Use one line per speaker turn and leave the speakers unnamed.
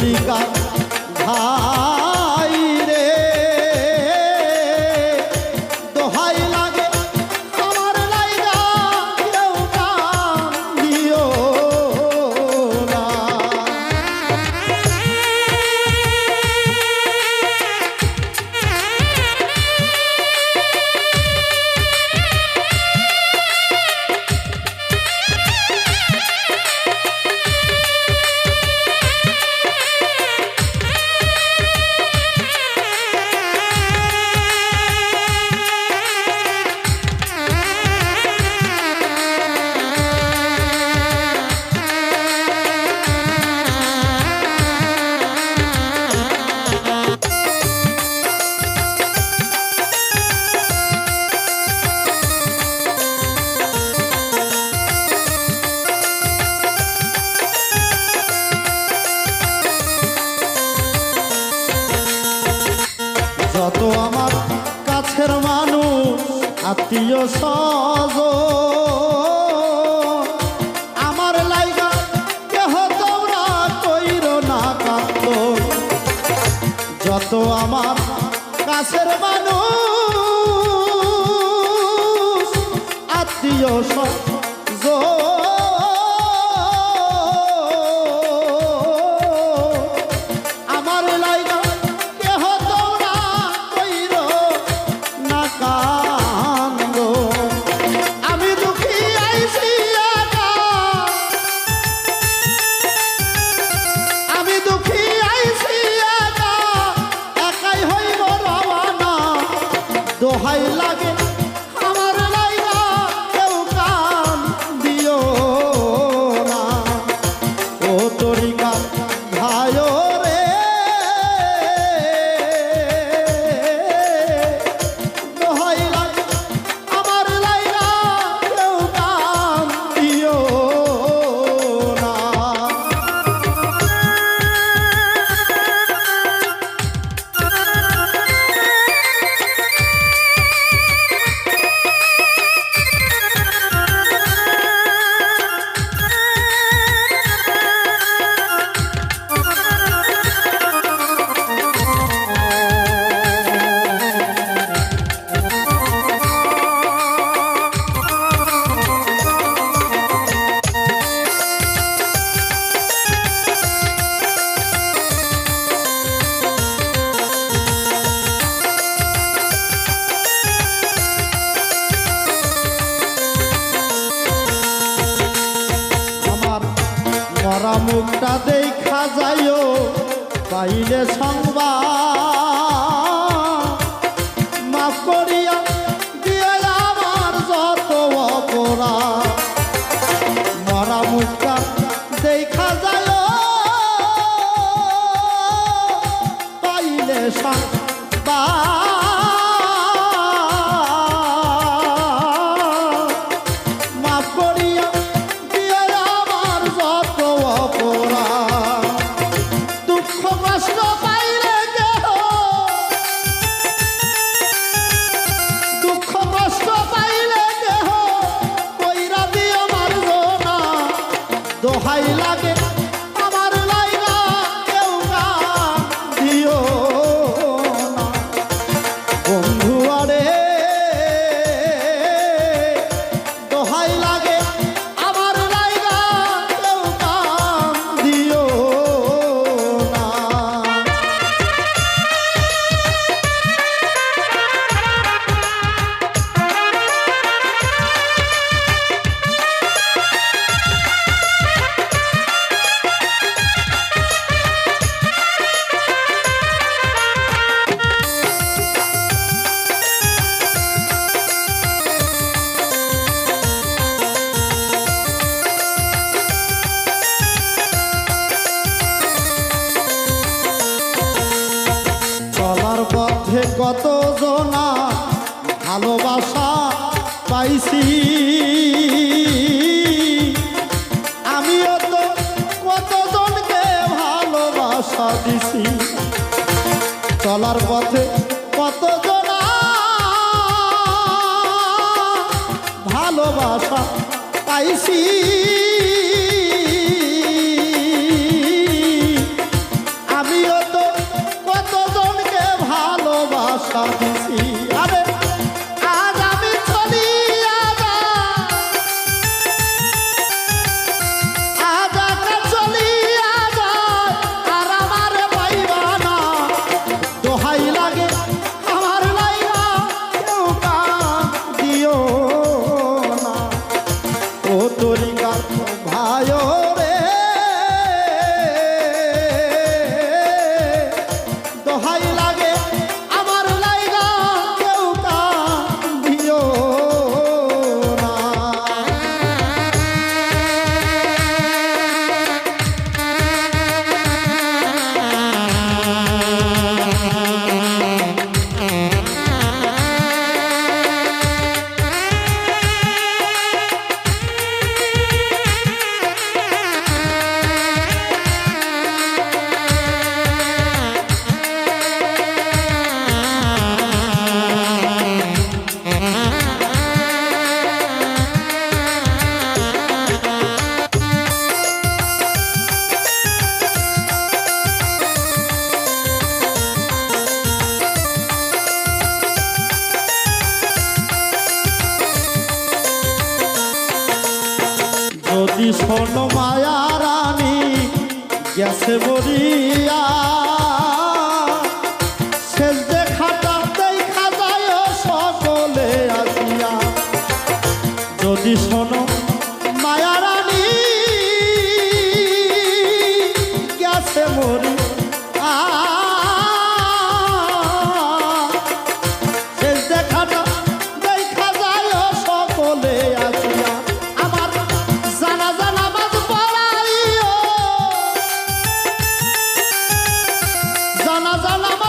কলিকা ঘা যত আমার কাছের মানুষ, আত্মীয় সজ আমার লাইগা কেহ তোমরা কইর না কান্দ যত আমার কাছের মানুষ, আত্মীয় সজ দোহাই লাগে মুখটা দেখা যাইও তাইলে সংবাদ দোহাই লাগে কত জনা ভালোবাসা পাইছি? আমিও তো কতজনকে ভালোবাসা দিছি? চলার পথে কতজনা ভালোবাসা পাইছি? শোনো মায়া রানী গেছে মরিয়া। জানা